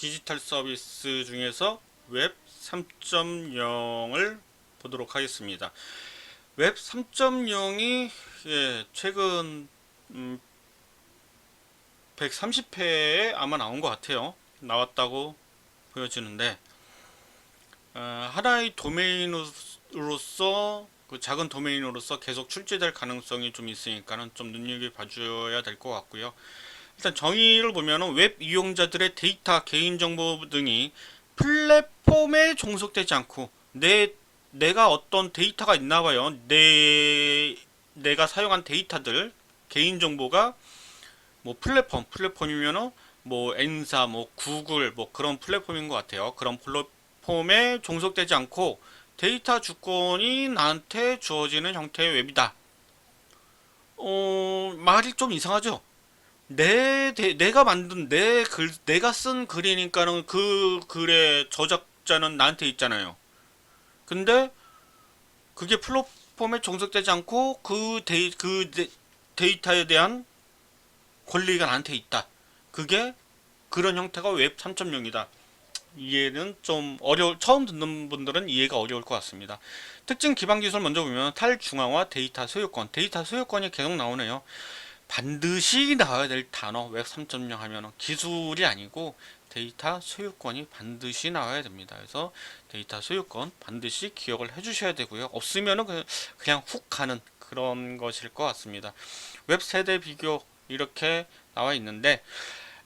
디지털 서비스 중에서 웹 3.0을 보도록 하겠습니다. 웹 3.0이 예, 최근 음, 130회에 아마 나온 것 같아요. 나왔다고 보여지는데 어, 하나의 도메인으로서 그 작은 도메인으로서 계속 출제될 가능성이 좀 있으니까는 좀 눈여겨 봐줘야 될 것 같고요. 일단 정의를 보면은 웹 이용자들의 데이터, 개인정보 등이 플랫폼에 종속되지 않고 내 내가 어떤 데이터가 있나 봐요. 내 내가 사용한 데이터들 개인 정보가 뭐 플랫폼 플랫폼이면은 뭐 N사 뭐 구글 뭐 그런 플랫폼인 것 같아요. 그런 플랫폼에 종속되지 않고 데이터 주권이 나한테 주어지는 형태의 웹이다. 어 말이 좀 이상하죠. 내 데- 내가 만든 내 글 내가 쓴 글이니까는 그 글의 저작자는 나한테 있잖아요. 근데 그게 플랫폼에 종속되지 않고 그 데이 그 데, 데이터에 대한 권리가 나한테 있다. 그게 그런 형태가 웹 3.0이다. 이해는 좀 어려 처음 듣는 분들은 이해가 어려울 것 같습니다. 특징 기반 기술 먼저 보면 탈중앙화 데이터 소유권. 데이터 소유권이 계속 나오네요. 반드시 나와야 될 단어 웹 3.0 하면은 기술이 아니고 데이터 소유권이 반드시 나와야 됩니다. 그래서 데이터 소유권 반드시 기억을 해주셔야 되고요. 없으면은 그- 그냥 훅 가는 그런 것일 것 같습니다. 웹 세대 비교 이렇게 나와 있는데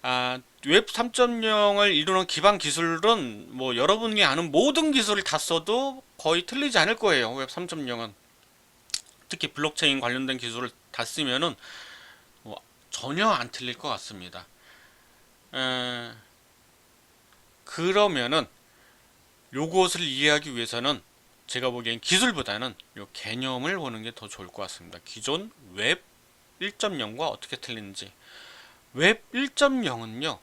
아, 웹 3.0을 이루는 기반 기술은 뭐 여러분이 아는 모든 기술을 다 써도 거의 틀리지 않을 거예요. 웹 3.0은 특히 블록체인 관련된 기술을 다 쓰면은 뭐 전혀 안 틀릴 것 같습니다. 에, 그러면은 요것을 이해하기 위해서는 제가 보기엔 기술보다는 요 개념을 보는 게 더 좋을 것 같습니다. 기존 웹 1.0과 어떻게 틀리는지. 웹 1.0은요,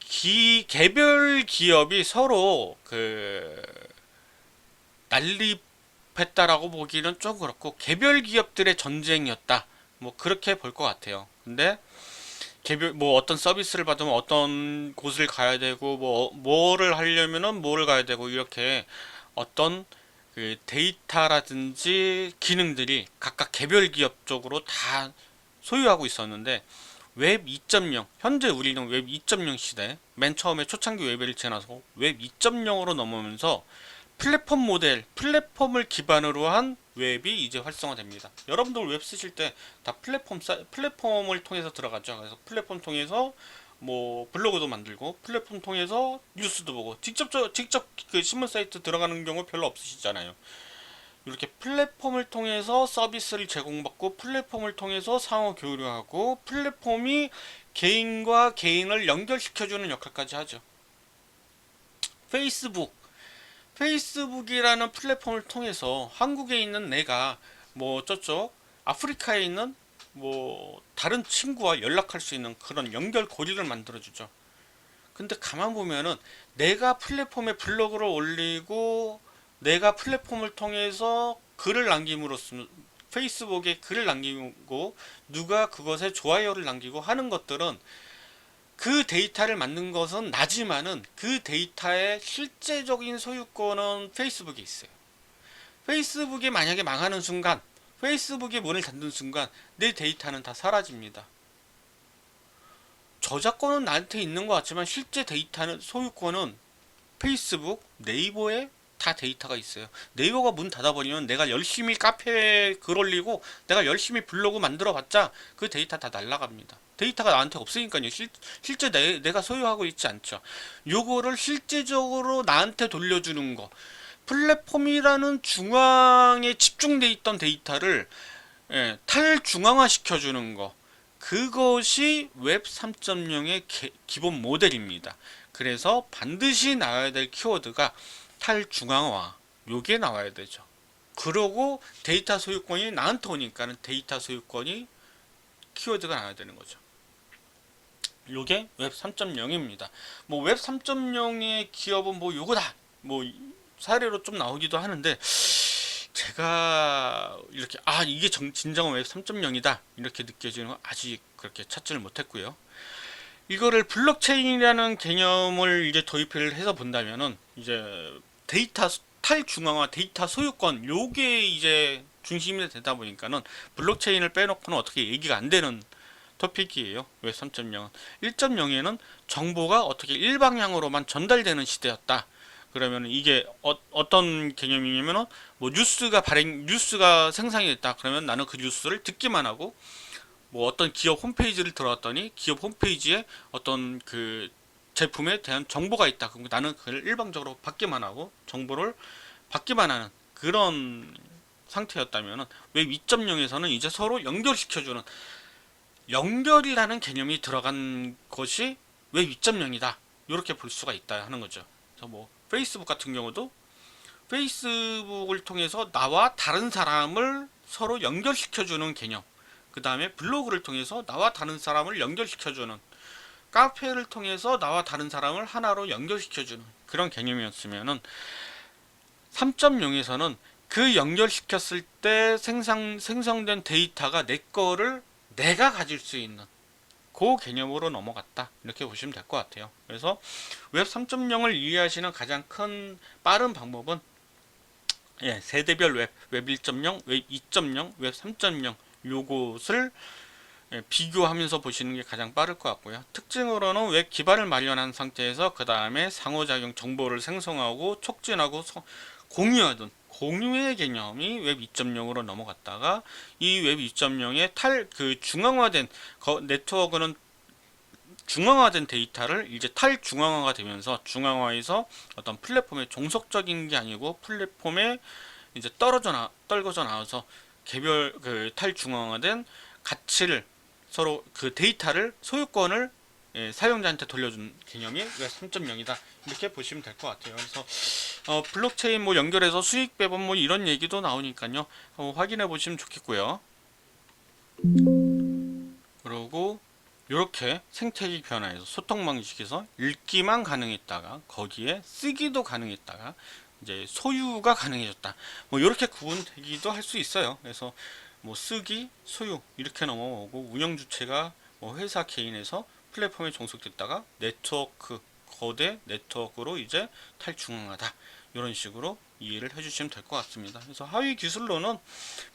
기, 개별 기업이 서로 그, 난립했다라고 보기는 좀 그렇고, 개별 기업들의 전쟁이었다. 뭐, 그렇게 볼 것 같아요. 근데, 개별, 뭐, 어떤 서비스를 받으면 어떤 곳을 가야 되고, 뭐, 뭐를 하려면은 뭐를 가야 되고, 이렇게 어떤 그 데이터라든지 기능들이 각각 개별 기업 쪽으로 다 소유하고 있었는데, 웹 2.0 현재 우리는 웹 2.0 시대 맨 처음에 초창기 웹을 지나서 웹 2.0으로 넘어오면서 플랫폼 모델 플랫폼을 기반으로 한 웹이 이제 활성화됩니다. 여러분들 웹 쓰실 때 다 플랫폼 사, 플랫폼을 통해서 들어가죠. 그래서 플랫폼 통해서 뭐 블로그도 만들고 플랫폼 통해서 뉴스도 보고 직접 저 직접 그 신문 사이트 들어가는 경우 별로 없으시잖아요. 이렇게 플랫폼을 통해서 서비스를 제공받고 플랫폼을 통해서 상호 교류하고 플랫폼이 개인과 개인을 연결시켜주는 역할까지 하죠. 페이스북 페이스북이라는 플랫폼을 통해서 한국에 있는 내가 뭐 저쪽 아프리카에 있는 뭐 다른 친구와 연락할 수 있는 그런 연결 고리를 만들어 주죠. 근데 가만 보면은 내가 플랫폼에 블로그를 올리고 내가 플랫폼을 통해서 글을 남김으로써 페이스북에 글을 남기고 누가 그것에 좋아요를 남기고 하는 것들은 그 데이터를 만든 것은 나지만은 그 데이터의 실제적인 소유권은 페이스북에 있어요. 페이스북이 만약에 망하는 순간, 페이스북이 문을 닫는 순간 내 데이터는 다 사라집니다. 저작권은 나한테 있는 것 같지만 실제 데이터는 소유권은 페이스북, 네이버에 다 데이터가 있어요. 네이버가 문 닫아버리면 내가 열심히 카페에 글 올리고 내가 열심히 블로그 만들어봤자 그 데이터 다 날라갑니다. 데이터가 나한테 없으니까요. 실, 실제 내, 내가 소유하고 있지 않죠. 요거를 실제적으로 나한테 돌려주는 거. 플랫폼이라는 중앙에 집중돼 있던 데이터를 예, 탈중앙화 시켜주는 거. 그것이 웹 3.0의 기본 모델입니다. 그래서 반드시 나와야 될 키워드가 탈중앙화 요게 나와야 되죠. 그러고 데이터 소유권이 나한테 오니까는 데이터 소유권이 키워드가 나와야 되는 거죠. 요게 웹 3.0입니다. 뭐 웹 3.0의 기업은 뭐 요거다. 뭐 사례로 좀 나오기도 하는데 제가 이렇게 아 이게 정, 진정한 웹 3.0이다 이렇게 느껴지는 건 아직 그렇게 찾지를 못했고요. 이거를 블록체인이라는 개념을 이제 도입을 해서 본다면은 이제 데이터 수- 탈중앙화 데이터 소유권 요게 이제 중심이 되다 보니까는 블록체인을 빼놓고는 어떻게 얘기가 안 되는 토픽이에요. 왜 3.0은 1.0에는 정보가 어떻게 일방향으로만 전달되는 시대였다. 그러면 이게 어, 떤 개념이냐면은 뭐 뉴스가 발행 뉴스가 생산이 됐다. 그러면 나는 그 뉴스를 듣기만 하고 뭐 어떤 기업 홈페이지를 들어왔더니 기업 홈페이지에 어떤 그 제품에 대한 정보가 있다. 그럼 나는 그걸 일방적으로 받기만 하고 정보를 받기만 하는 그런 상태였다면은 왜 2.0에서는 이제 서로 연결시켜주는 연결이라는 개념이 들어간 것이 왜 2.0이다. 이렇게 볼 수가 있다 하는 거죠. 그래서 뭐 페이스북 같은 경우도 페이스북을 통해서 나와 다른 사람을 서로 연결시켜주는 개념. 그 다음에 블로그를 통해서 나와 다른 사람을 연결시켜주는 카페를 통해서 나와 다른 사람을 하나로 연결시켜주는 그런 개념이었으면은 3.0에서는 그 연결시켰을 때 생성, 생성된 데이터가 내 거를 내가 가질 수 있는 그 개념으로 넘어갔다 이렇게 보시면 될 것 같아요 그래서 웹 3.0을 이해하시는 가장 큰 빠른 방법은 예, 세대별 웹, 웹 1.0, 웹 2.0, 웹 3.0 요것을 예, 비교하면서 보시는 게 가장 빠를 것 같고요. 특징으로는 웹 기반을 마련한 상태에서 그 다음에 상호작용 정보를 생성하고 촉진하고 서- 공유하던 공유의 개념이 웹 2.0으로 넘어갔다가 이 웹 2.0의 탈 그 중앙화된 거- 네트워크는 중앙화된 데이터를 이제 탈중앙화가 되면서 중앙화에서 어떤 플랫폼의 종속적인 게 아니고 플랫폼에 이제 떨어져 나 떨궈져 나와서 개별 그 탈중앙화된 가치를 서로 그 데이터를 소유권을 예, 사용자한테 돌려준 개념이 웹 3.0이다 이렇게 보시면 될 것 같아요. 그래서 어, 블록체인 뭐 연결해서 수익 배분 뭐 이런 얘기도 나오니까요. 어, 확인해 보시면 좋겠고요. 그리고 이렇게 생태계 변화에서 소통 방식에서 읽기만 가능했다가 거기에 쓰기도 가능했다가 이제 소유가 가능해졌다. 뭐 이렇게 구분되기도 할 수 있어요. 그래서 뭐 쓰기, 소유 이렇게 넘어오고 운영 주체가 뭐 회사 개인에서 플랫폼에 종속됐다가 네트워크 거대 네트워크로 이제 탈중앙하다 이런 식으로 이해를 해주시면 될 것 같습니다. 그래서 하위 기술로는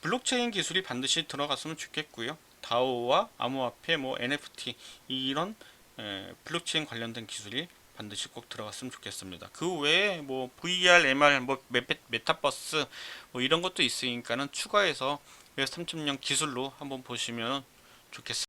블록체인 기술이 반드시 들어갔으면 좋겠고요. 다오와 암호화폐, 뭐 NFT 이런 에, 블록체인 관련된 기술이 반드시 꼭 들어갔으면 좋겠습니다. 그 외에 뭐 VR, MR, 뭐 메, 메타버스 뭐 이런 것도 있으니까는 추가해서 웹3.0 기술로 한번 보시면 좋겠습니다.